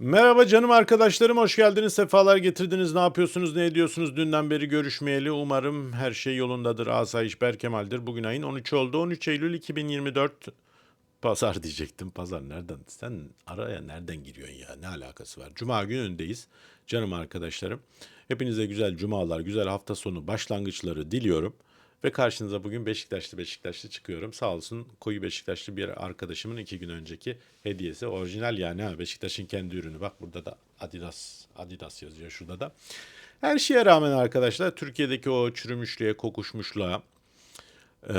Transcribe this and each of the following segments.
Merhaba canım arkadaşlarım, hoş geldiniz, sefalar getirdiniz. Ne yapıyorsunuz, ne ediyorsunuz? Dünden beri görüşmeyeli. Umarım her şey yolundadır. Asayiş Berkemal'dir. Bugün ayın 13 oldu. 13 Eylül 2024. Pazar diyecektim. Pazar nereden? Sen araya nereden giriyorsun ya? Ne alakası var? Cuma günündeyiz. Canım arkadaşlarım. Hepinize güzel cumalar, güzel hafta sonu başlangıçları diliyorum. Ve karşınıza bugün Beşiktaşlı Beşiktaşlı çıkıyorum. Sağ olsun koyu Beşiktaşlı bir arkadaşımın iki gün önceki hediyesi. Orijinal yani ha Beşiktaş'ın kendi ürünü. Bak burada da Adidas Adidas yazıyor şurada da. Her şeye rağmen arkadaşlar Türkiye'deki o çürümüşlüğe, kokuşmuşluğa e,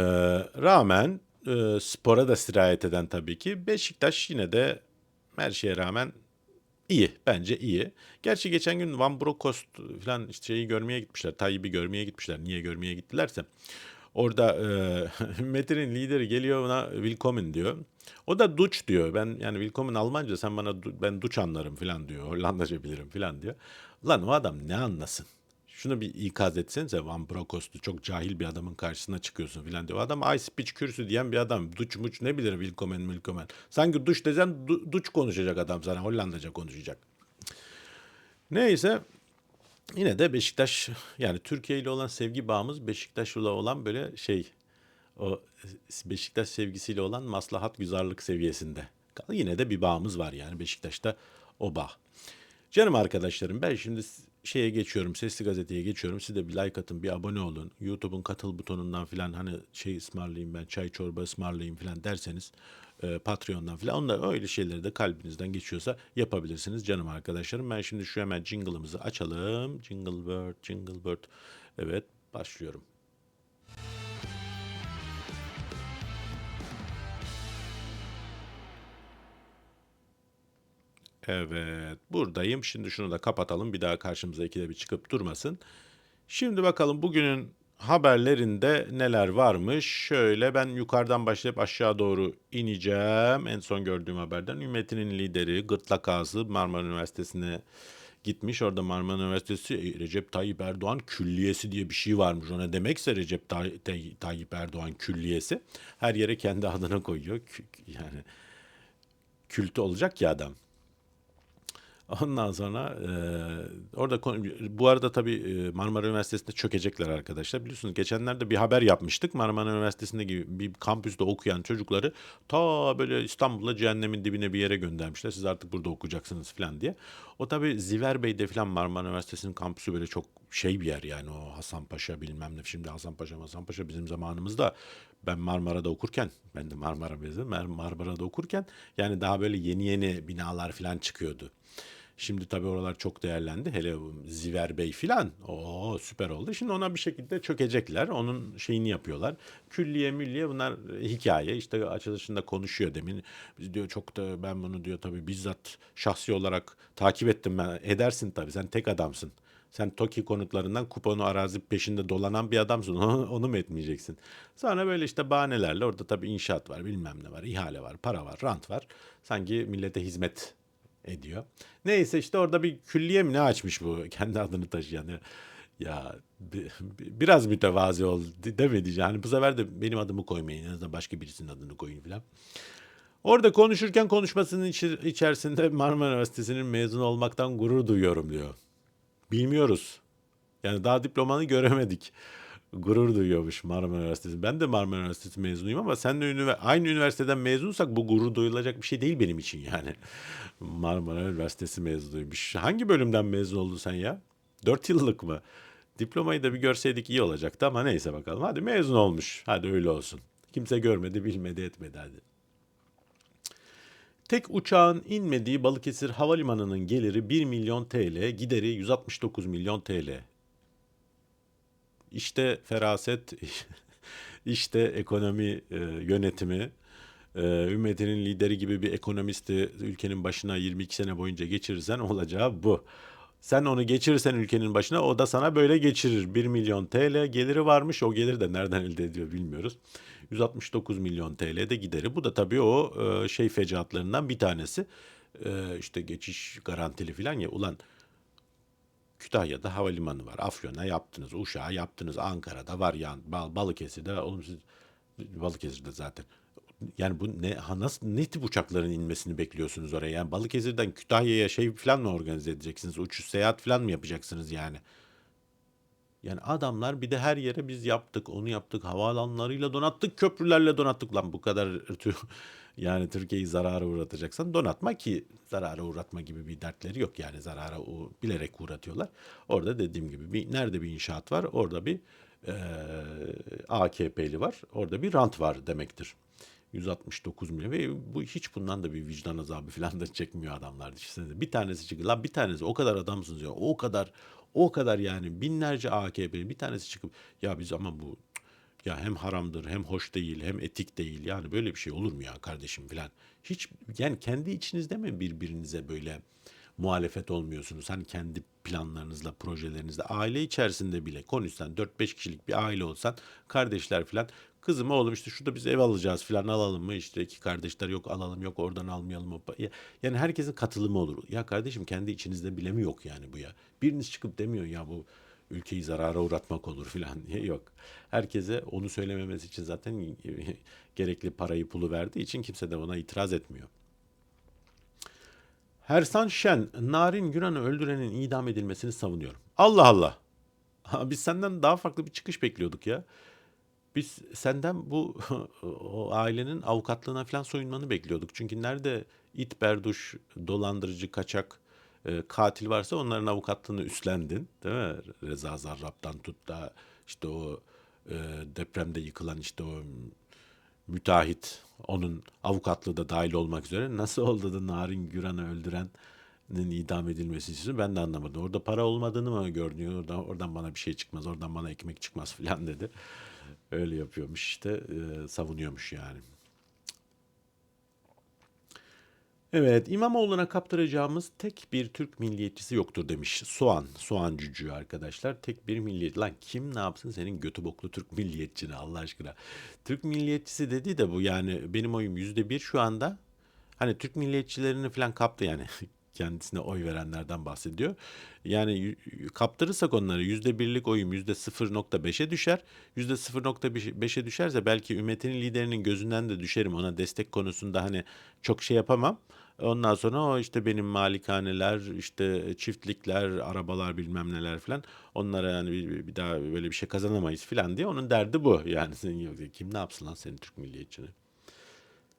rağmen e, spora da sirayet eden tabii ki Beşiktaş yine de her şeye rağmen İyi, bence iyi. Gerçi geçen gün Van Bronckhorst falan işte şeyi görmeye gitmişler. Tayyip'i görmeye gitmişler. Niye görmeye gittilerse. Orada e, Metin'in lideri geliyor ona Willkommen diyor. O da Dutch diyor. Ben yani Willkommen Almanca sen bana ben Dutch anlarım falan diyor. Hollandaca bilirim falan diyor. Lan o adam ne anlasın? Şunu bir ikaz etsenize Van Bronckhorst'u çok cahil bir adamın karşısına çıkıyorsun filan diyor. Adam I speech kürsü diyen bir adam. Duç muç ne bilir Willkommen Willkommen. Sanki duş desen du, duç konuşacak adam sana. Hollandaca konuşacak. Neyse yine de Beşiktaş yani Türkiye ile olan sevgi bağımız Beşiktaş'la olan böyle şey o Beşiktaş sevgisiyle olan maslahat güzarlık seviyesinde. Yine de bir bağımız var yani Beşiktaş'ta o bağ. Canım arkadaşlarım ben şimdi şeye geçiyorum, Sesli Gazete'ye geçiyorum. Siz de bir like atın, bir abone olun. YouTube'un katıl butonundan filan hani şey ısmarlayayım ben, çay çorba ısmarlayayım filan derseniz e, Patreon'dan filan. Onlar öyle şeyleri de kalbinizden geçiyorsa yapabilirsiniz canım arkadaşlarım. Ben şimdi şu hemen jingle'ımızı açalım. Jingle Bird, Jingle Bird. Evet, başlıyorum. Evet, buradayım. Şimdi şunu da kapatalım. Bir daha karşımıza ikide bir çıkıp durmasın. Şimdi bakalım bugünün haberlerinde neler varmış. Şöyle ben yukarıdan başlayıp aşağı doğru ineceğim. En son gördüğüm haberden Ümmetinin lideri Gırtlak Ağzı Marmara Üniversitesi'ne gitmiş. Orada Marmara Üniversitesi Recep Tayyip Erdoğan Külliyesi diye bir şey varmış. O ne demekse Recep Tay- Tay- Tayyip Erdoğan Külliyesi. Her yere kendi adını koyuyor. Yani kültü olacak ya adam. Ondan sonra eee, orada bu arada tabii Marmara Üniversitesi'nde çökecekler arkadaşlar. Biliyorsunuz geçenlerde bir haber yapmıştık. Marmara Üniversitesi'nde gibi bir kampüste okuyan çocukları ta böyle İstanbul'da cehennemin dibine bir yere göndermişler. Siz artık burada okuyacaksınız falan diye. O tabii Ziverbey'de falan Marmara Üniversitesi'nin kampüsü böyle çok şey bir yer yani o Hasanpaşa bilmem ne. Şimdi Hasanpaşa Hasanpaşa bizim zamanımızda ben Marmara'da okurken ben de Marmara mezunum. Mar- Marmara'da okurken yani daha böyle yeni yeni binalar falan çıkıyordu. Şimdi tabii oralar çok değerlendi. Hele Ziver Bey filan. O süper oldu. Şimdi ona bir şekilde çökecekler. Onun şeyini yapıyorlar. Külliye mülliye bunlar e, hikaye. İşte açılışında konuşuyor demin. Diyor çok da ben bunu diyor tabii bizzat şahsi olarak takip ettim ben. Edersin tabii. Sen tek adamsın. Sen TOKİ konutlarından kuponu arazi peşinde dolanan bir adamsın. Onu mu etmeyeceksin? Sonra böyle işte bahanelerle orada tabii inşaat var, bilmem ne var, ihale var, para var, rant var. Sanki millete hizmet ediyor. Neyse işte orada bir külliye mi ne açmış bu kendi adını taşıyan. Ya, ya bi- bi- biraz mütevazi ol de- demedi. Yani bu sefer de benim adımı koymayın. En azından başka birisinin adını koyun falan. Orada konuşurken konuşmasının içerisinde Marmara Üniversitesi'nin mezun olmaktan gurur duyuyorum diyor. Bilmiyoruz. Yani daha diplomanı göremedik. Gurur duyuyormuş Marmara Üniversitesi. Ben de Marmara Üniversitesi mezunuyum ama sen de ünivers- aynı üniversiteden mezunsak bu gurur duyulacak bir şey değil benim için yani. Marmara Üniversitesi mezunuymuş. Hangi bölümden mezun oldun sen ya? Dört yıllık mı? Diplomayı da bir görseydik iyi olacaktı ama neyse bakalım. Hadi mezun olmuş. Hadi öyle olsun. Kimse görmedi, bilmedi, etmedi hadi. Tek uçağın inmediği Balıkesir Havalimanı'nın geliri 1 milyon TL, gideri 169 milyon TL. İşte feraset, işte ekonomi e, yönetimi. E, Ümmetinin lideri gibi bir ekonomisti ülkenin başına 22 sene boyunca geçirirsen olacağı bu. Sen onu geçirirsen ülkenin başına o da sana böyle geçirir. 1 milyon TL geliri varmış. O gelir de nereden elde ediyor bilmiyoruz. 169 milyon TL de gideri. Bu da tabii o e, şey fecaatlarından bir tanesi. E, işte geçiş garantili falan ya. Ulan Kütahya'da havalimanı var. Afyon'a yaptınız. Uşak'a yaptınız. Ankara'da var yani. Bal Balıkesir'de. Oğlum siz Balıkesir'de zaten. yani bu ne ha nasıl ne tip uçakların inmesini bekliyorsunuz oraya? Yani Balıkesir'den Kütahya'ya şey falan mı organize edeceksiniz? Uçuş seyahat falan mı yapacaksınız yani? Yani adamlar bir de her yere biz yaptık, onu yaptık, havaalanlarıyla donattık, köprülerle donattık. Lan bu kadar yani Türkiye'yi zarara uğratacaksan donatma ki zarara uğratma gibi bir dertleri yok. Yani zarara u- bilerek uğratıyorlar. Orada dediğim gibi bir nerede bir inşaat var, orada bir eee AKP'li var, orada bir rant var demektir. 169 milyon ve bu hiç bundan da bir vicdan azabı falan da çekmiyor adamlar. Düşünsenize bir tanesi çıkıyor. Lan bir tanesi o kadar adamsınız ya. O kadar o kadar yani binlerce AKP'li bir tanesi çıkıp ya biz ama bu ya hem haramdır hem hoş değil hem etik değil. Yani böyle bir şey olur mu ya kardeşim falan. Hiç yani kendi içinizde mi birbirinize böyle muhalefet olmuyorsunuz? Hani kendi planlarınızla, projelerinizle, aile içerisinde bile konuşsan 4-5 kişilik bir aile olsan kardeşler falan kızım oğlum işte şurada biz ev alacağız falan alalım mı? İşte iki kardeşler yok alalım yok oradan almayalım Yani herkesin katılımı olur. Ya kardeşim kendi içinizde bile mi yok yani bu ya? Biriniz çıkıp demiyor ya bu ülkeyi zarara uğratmak olur filan diye yok. Herkese onu söylememesi için zaten gerekli parayı pulu verdiği için kimse de ona itiraz etmiyor. Hersan Şen, Narin Güran'ı öldürenin idam edilmesini savunuyorum. Allah Allah. Biz senden daha farklı bir çıkış bekliyorduk ya. Biz senden bu o ailenin avukatlığına falan soyunmanı bekliyorduk. Çünkü nerede it berduş, dolandırıcı, kaçak, e, katil varsa onların avukatlığını üstlendin. Değil mi? Reza Zarrab'dan tut da işte o e, depremde yıkılan işte o müteahhit, onun avukatlığı da dahil olmak üzere nasıl oldu da Narin Güran'ı öldürenin idam edilmesi istiyorsun ben de anlamadım. Orada para olmadığını mı gördün? Oradan, oradan bana bir şey çıkmaz, oradan bana ekmek çıkmaz falan dedi. Öyle yapıyormuş işte, e, savunuyormuş yani. Evet, İmamoğlu'na kaptıracağımız tek bir Türk milliyetçisi yoktur demiş. Soğan, soğan cücüğü arkadaşlar. Tek bir milliyet. Lan kim ne yapsın senin götü boklu Türk milliyetçini Allah aşkına. Türk milliyetçisi dedi de bu yani benim oyum yüzde bir şu anda. Hani Türk milliyetçilerini falan kaptı yani kendisine oy verenlerden bahsediyor. Yani kaptırırsak onları yüzde birlik oyum yüzde 0.5'e düşer. Yüzde 0.5'e düşerse belki ümmetin liderinin gözünden de düşerim. Ona destek konusunda hani çok şey yapamam. Ondan sonra o işte benim malikaneler, işte çiftlikler, arabalar bilmem neler falan. Onlara yani bir, bir daha böyle bir şey kazanamayız falan diye. Onun derdi bu. Yani senin. Kim ne yapsın lan senin Türk milliyetçini?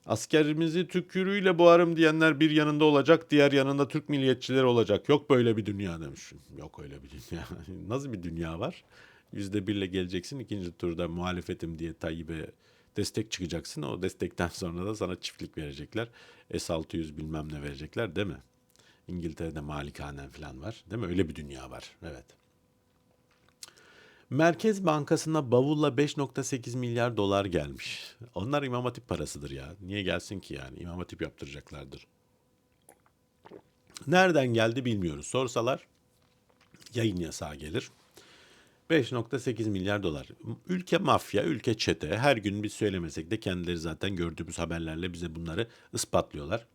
Askerimizi tükürüğüyle boğarım diyenler bir yanında olacak, diğer yanında Türk milliyetçileri olacak. Yok böyle bir dünya demiş. Yok öyle bir dünya. Nasıl bir dünya var? Yüzde birle geleceksin, ikinci turda muhalefetim diye Tayyip'e destek çıkacaksın. O destekten sonra da sana çiftlik verecekler. S-600 bilmem ne verecekler değil mi? İngiltere'de malikanen falan var. Değil mi? Öyle bir dünya var. Evet. Merkez Bankası'na bavulla 5.8 milyar dolar gelmiş. Onlar İmam Hatip parasıdır ya. Niye gelsin ki yani? İmam Hatip yaptıracaklardır. Nereden geldi bilmiyoruz. Sorsalar yayın yasağı gelir. 5.8 milyar dolar. Ülke mafya, ülke çete. Her gün biz söylemesek de kendileri zaten gördüğümüz haberlerle bize bunları ispatlıyorlar.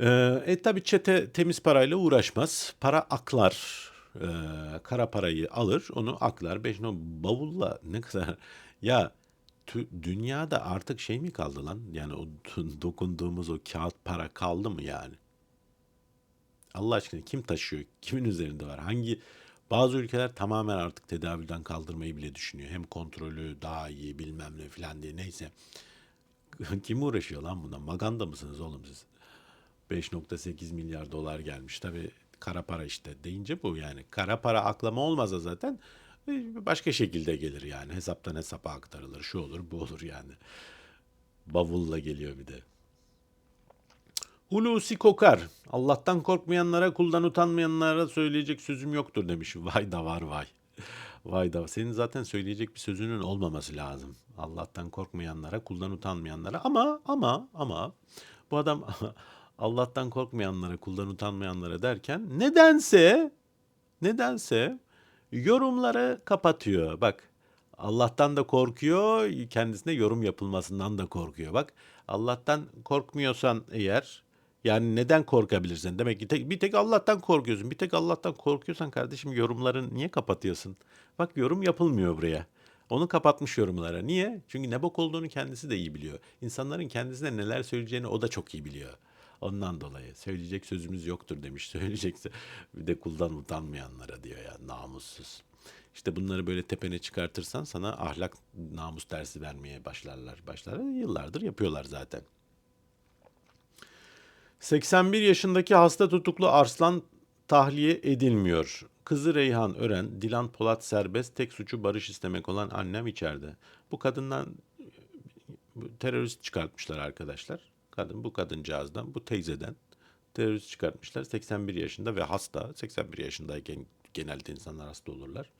Ee, e tabi çete temiz parayla uğraşmaz. Para aklar. Ee, kara parayı alır, onu aklar. Beş no bavulla ne kadar ya dünyada artık şey mi kaldı lan? Yani o dokunduğumuz o kağıt para kaldı mı yani? Allah aşkına kim taşıyor? Kimin üzerinde var? Hangi bazı ülkeler tamamen artık tedavülden kaldırmayı bile düşünüyor. Hem kontrolü daha iyi bilmem ne filan diye neyse. Kim uğraşıyor lan buna? Maganda mısınız oğlum siz? 5.8 milyar dolar gelmiş. Tabii kara para işte deyince bu yani. Kara para aklama olmazsa zaten e, başka şekilde gelir yani. Hesaptan hesapa aktarılır. Şu olur bu olur yani. Bavulla geliyor bir de. Hulusi Kokar. Allah'tan korkmayanlara, kuldan utanmayanlara söyleyecek sözüm yoktur demiş. Vay da var vay. Vay da senin zaten söyleyecek bir sözünün olmaması lazım. Allah'tan korkmayanlara, kuldan utanmayanlara ama ama ama bu adam Allah'tan korkmayanlara, kuldan utanmayanlara derken nedense nedense yorumları kapatıyor. Bak Allah'tan da korkuyor, kendisine yorum yapılmasından da korkuyor. Bak Allah'tan korkmuyorsan eğer yani neden korkabilirsin? Demek ki tek, bir tek Allah'tan korkuyorsun. Bir tek Allah'tan korkuyorsan kardeşim yorumların niye kapatıyorsun? Bak yorum yapılmıyor buraya. Onu kapatmış yorumlara. Niye? Çünkü ne bok olduğunu kendisi de iyi biliyor. İnsanların kendisine neler söyleyeceğini o da çok iyi biliyor. Ondan dolayı söyleyecek sözümüz yoktur demiş. Söyleyecekse bir de kuldan utanmayanlara diyor ya namussuz. İşte bunları böyle tepene çıkartırsan sana ahlak namus dersi vermeye başlarlar. Başlarlar. Yıllardır yapıyorlar zaten. 81 yaşındaki hasta tutuklu Arslan tahliye edilmiyor. Kızı Reyhan Ören, Dilan Polat serbest, tek suçu barış istemek olan annem içeride. Bu kadından terörist çıkartmışlar arkadaşlar. Kadın bu kadıncağızdan, bu teyzeden terörist çıkartmışlar. 81 yaşında ve hasta. 81 yaşındayken genelde insanlar hasta olurlar.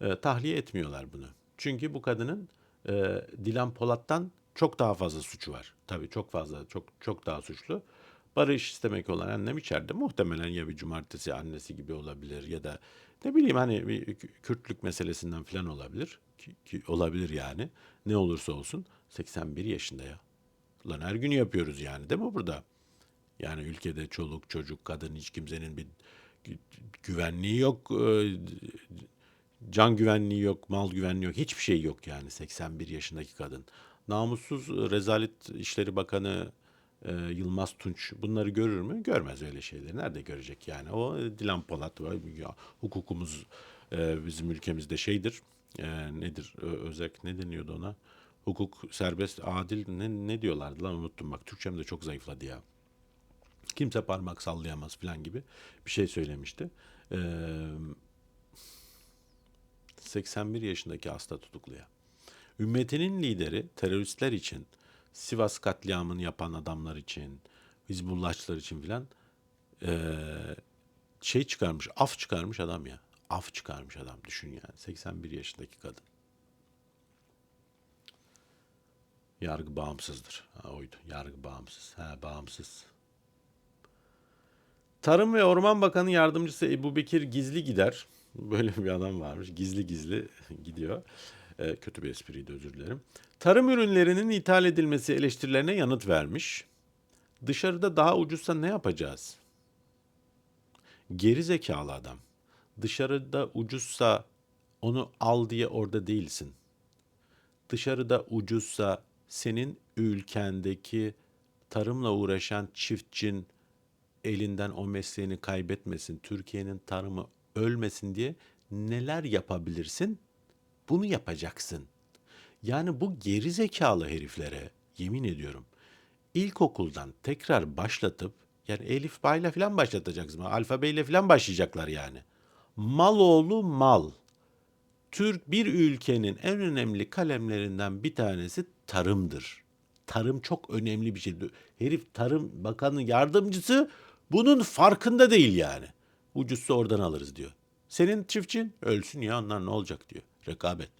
Ee, tahliye etmiyorlar bunu. Çünkü bu kadının e, Dilan Polat'tan çok daha fazla suçu var. Tabii çok fazla, çok çok daha suçlu. Barış istemek olan annem içeride. Muhtemelen ya bir cumartesi annesi gibi olabilir ya da ne bileyim hani bir Kürtlük meselesinden falan olabilir. Ki, ki olabilir yani. Ne olursa olsun 81 yaşında ya. Lan her gün yapıyoruz yani değil mi burada? Yani ülkede çoluk, çocuk, kadın hiç kimsenin bir gü- güvenliği yok. Ee, Can güvenliği yok, mal güvenliği yok. Hiçbir şey yok yani 81 yaşındaki kadın. Namussuz e, Rezalet İşleri Bakanı e, Yılmaz Tunç bunları görür mü? Görmez öyle şeyleri. Nerede görecek yani? O e, Dilan Polat. Ya, hukukumuz e, bizim ülkemizde şeydir. E, nedir? Ö- özek ne deniyordu ona? Hukuk serbest, adil ne, ne diyorlardı lan unuttum bak. Türkçem de çok zayıfladı ya. Kimse parmak sallayamaz falan gibi bir şey söylemişti. Eee 81 yaşındaki hasta tutukluya. Ümmetinin lideri teröristler için, Sivas katliamını yapan adamlar için, Hizbullahçılar için filan eee, şey çıkarmış, af çıkarmış adam ya. Af çıkarmış adam düşün yani. 81 yaşındaki kadın. Yargı bağımsızdır. Ha, oydu. Yargı bağımsız. Ha, bağımsız. Tarım ve Orman Bakanı Yardımcısı Ebu Bekir Gizli Gider. Böyle bir adam varmış. Gizli gizli gidiyor. Ee, kötü bir espriydi özür dilerim. Tarım ürünlerinin ithal edilmesi eleştirilerine yanıt vermiş. Dışarıda daha ucuzsa ne yapacağız? Geri zekalı adam. Dışarıda ucuzsa onu al diye orada değilsin. Dışarıda ucuzsa senin ülkendeki tarımla uğraşan çiftçin elinden o mesleğini kaybetmesin, Türkiye'nin tarımı ölmesin diye neler yapabilirsin? Bunu yapacaksın. Yani bu geri zekalı heriflere yemin ediyorum ilkokuldan tekrar başlatıp yani Elif Bayla falan başlatacaksın. Alfabeyle falan başlayacaklar yani. Mal oğlu mal. Türk bir ülkenin en önemli kalemlerinden bir tanesi tarımdır. Tarım çok önemli bir şey. Herif Tarım Bakanı yardımcısı bunun farkında değil yani. Ucuzsa oradan alırız diyor. Senin çiftçin ölsün ya onlar ne olacak diyor. Rekabet.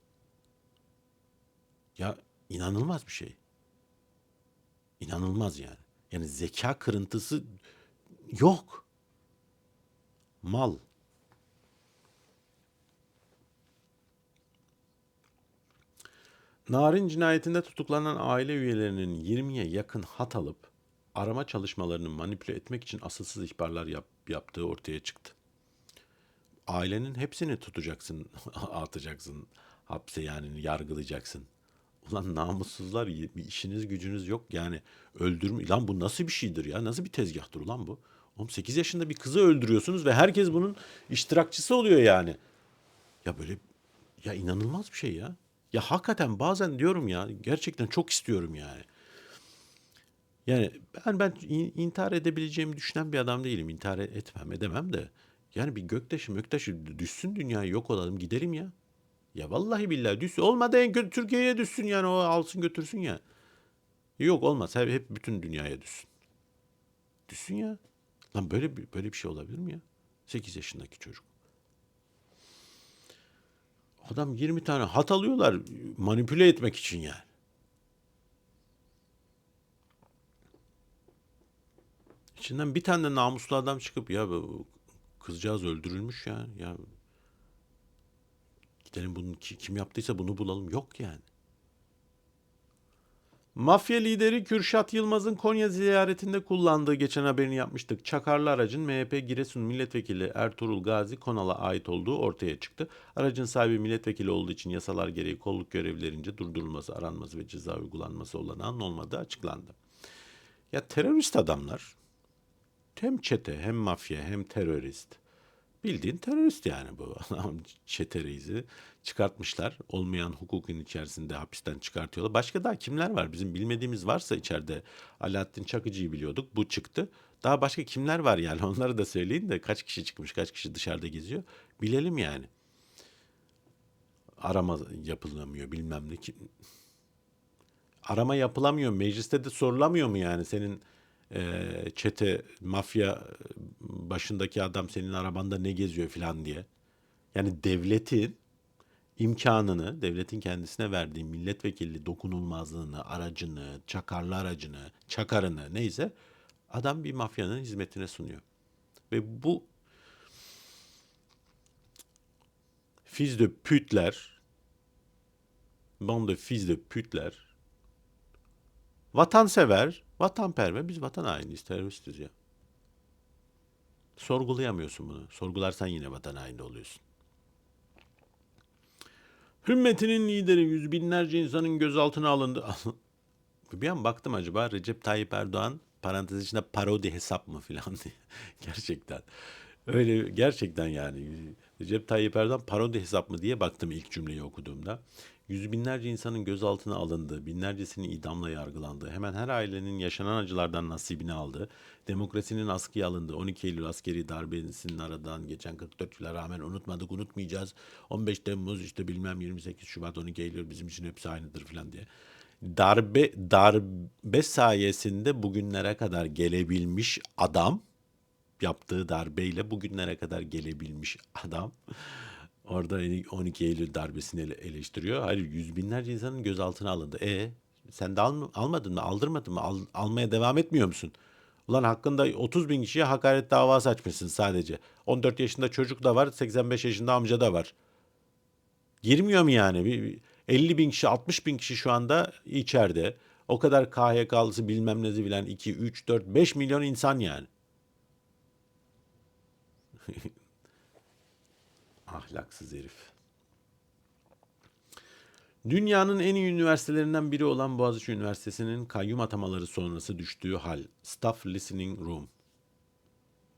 Ya inanılmaz bir şey. İnanılmaz yani. Yani zeka kırıntısı yok. Mal. Narin cinayetinde tutuklanan aile üyelerinin 20'ye yakın hat alıp arama çalışmalarını manipüle etmek için asılsız ihbarlar yap- yaptığı ortaya çıktı. Ailenin hepsini tutacaksın, atacaksın hapse yani yargılayacaksın. Ulan namussuzlar bir işiniz gücünüz yok yani öldürme. Lan bu nasıl bir şeydir ya? Nasıl bir tezgahtır ulan bu? Oğlum 8 yaşında bir kızı öldürüyorsunuz ve herkes bunun iştirakçısı oluyor yani. Ya böyle ya inanılmaz bir şey ya. Ya hakikaten bazen diyorum ya gerçekten çok istiyorum yani. Yani ben ben in- intihar edebileceğimi düşünen bir adam değilim. İntihar etmem, edemem de. Yani bir göktaşı möktaşı düşsün dünyaya yok olalım gidelim ya. Ya vallahi billahi düşsün. Olmadı en kötü Türkiye'ye düşsün yani o alsın götürsün ya. Yok olmaz. Hep, hep bütün dünyaya düşsün. Düşsün ya. Lan böyle böyle bir şey olabilir mi ya? 8 yaşındaki çocuk. Adam 20 tane hat alıyorlar manipüle etmek için yani. İçinden bir tane de namuslu adam çıkıp ya kızcağız öldürülmüş ya. Ya gidelim bunu ki- kim yaptıysa bunu bulalım. Yok yani. Mafya lideri Kürşat Yılmaz'ın Konya ziyaretinde kullandığı geçen haberini yapmıştık. Çakarlı aracın MHP Giresun Milletvekili Ertuğrul Gazi Konal'a ait olduğu ortaya çıktı. Aracın sahibi milletvekili olduğu için yasalar gereği kolluk görevlerince durdurulması, aranması ve ceza uygulanması olanağının olmadığı açıklandı. Ya terörist adamlar hem çete hem mafya hem terörist. Bildiğin terörist yani bu adam çete reisi çıkartmışlar. Olmayan hukukun içerisinde hapisten çıkartıyorlar. Başka daha kimler var? Bizim bilmediğimiz varsa içeride Alaaddin Çakıcı'yı biliyorduk. Bu çıktı. Daha başka kimler var yani onları da söyleyin de kaç kişi çıkmış kaç kişi dışarıda geziyor. Bilelim yani. Arama yapılamıyor bilmem ne. Kim... Arama yapılamıyor. Mecliste de sorulamıyor mu yani senin eee, çete, mafya başındaki adam senin arabanda ne geziyor falan diye. Yani devletin imkanını, devletin kendisine verdiği milletvekili dokunulmazlığını, aracını, çakarlı aracını, çakarını neyse adam bir mafyanın hizmetine sunuyor. Ve bu fils de pütler, bande fils de pütler, vatansever, vatanperver, biz vatan hainiyiz, teröristiz ya. Sorgulayamıyorsun bunu. Sorgularsan yine vatan haini oluyorsun. Hümmetinin lideri yüz binlerce insanın gözaltına alındı. Bir an baktım acaba Recep Tayyip Erdoğan parantez içinde parodi hesap mı filan diye. gerçekten. Öyle gerçekten yani. Recep Tayyip Erdoğan parodi hesap mı diye baktım ilk cümleyi okuduğumda. Yüz binlerce insanın gözaltına alındığı, binlercesinin idamla yargılandığı, hemen her ailenin yaşanan acılardan nasibini aldığı, demokrasinin askıya alındığı, 12 Eylül askeri darbesinin aradan geçen 44 yıla rağmen unutmadık, unutmayacağız. 15 Temmuz işte bilmem 28 Şubat 12 Eylül bizim için hepsi aynıdır filan diye. Darbe darbe sayesinde bugünlere kadar gelebilmiş adam yaptığı darbeyle bugünlere kadar gelebilmiş adam orada 12 Eylül darbesini ele- eleştiriyor. Hayır yüz binlerce insanın gözaltına alındı. E sen de alm- almadın mı? Aldırmadın mı? Al- almaya devam etmiyor musun? Ulan hakkında 30 bin kişiye hakaret davası açmışsın sadece. 14 yaşında çocuk da var, 85 yaşında amca da var. Girmiyor mu yani? Bir, bir 50 bin kişi, 60 bin kişi şu anda içeride. O kadar KHK'lısı bilmem nesi bilen 2, 3, 4, 5 milyon insan yani. Ahlaksız herif. Dünyanın en iyi üniversitelerinden biri olan Boğaziçi Üniversitesi'nin kayyum atamaları sonrası düştüğü hal. Staff Listening Room.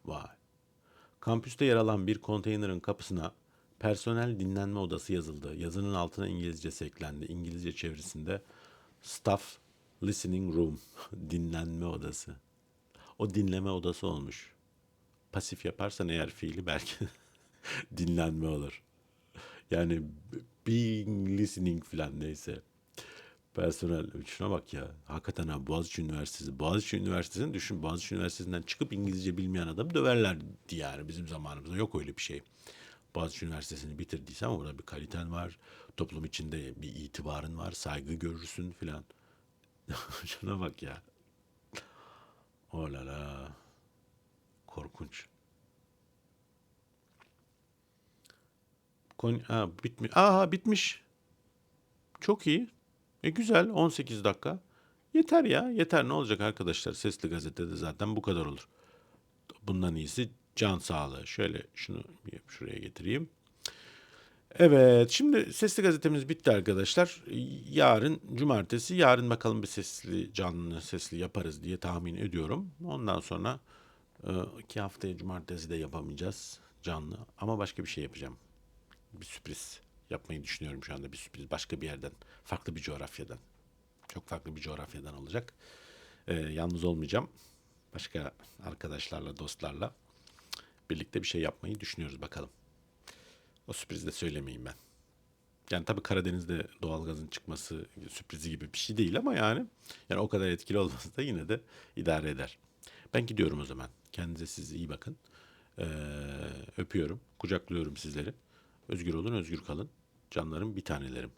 Vay. Kampüste yer alan bir konteynerin kapısına personel dinlenme odası yazıldı. Yazının altına İngilizcesi eklendi. İngilizce çevirisinde Staff Listening Room. dinlenme odası. O dinleme odası olmuş. Pasif yaparsan eğer fiili belki dinlenme olur. Yani being listening falan neyse. Personel şuna bak ya. Hakikaten ha Boğaziçi Üniversitesi. Boğaziçi Üniversitesi'ni düşün. Boğaziçi Üniversitesi'nden çıkıp İngilizce bilmeyen adamı döverlerdi yani bizim zamanımızda. Yok öyle bir şey. Boğaziçi Üniversitesi'ni bitirdiysen orada bir kaliten var. Toplum içinde bir itibarın var. Saygı görürsün filan. şuna bak ya. Oh la la. Korkunç. Kon ha, bitmiş. Aha bitmiş. Çok iyi. E güzel 18 dakika. Yeter ya. Yeter ne olacak arkadaşlar? Sesli gazetede zaten bu kadar olur. Bundan iyisi can sağlığı. Şöyle şunu şuraya getireyim. Evet, şimdi sesli gazetemiz bitti arkadaşlar. Yarın cumartesi, yarın bakalım bir sesli canlı sesli yaparız diye tahmin ediyorum. Ondan sonra e, iki haftaya cumartesi de yapamayacağız canlı ama başka bir şey yapacağım. Bir sürpriz yapmayı düşünüyorum şu anda bir sürpriz başka bir yerden, farklı bir coğrafyadan. Çok farklı bir coğrafyadan olacak. E, yalnız olmayacağım. Başka arkadaşlarla, dostlarla birlikte bir şey yapmayı düşünüyoruz bakalım. O sürprizi de söylemeyeyim ben. Yani tabii Karadeniz'de doğalgazın çıkması sürprizi gibi bir şey değil ama yani yani o kadar etkili olmasa da yine de idare eder. Ben gidiyorum o zaman. Kendinize siz iyi bakın. Ee, öpüyorum, kucaklıyorum sizleri. Özgür olun, özgür kalın. Canlarım bir tanelerim.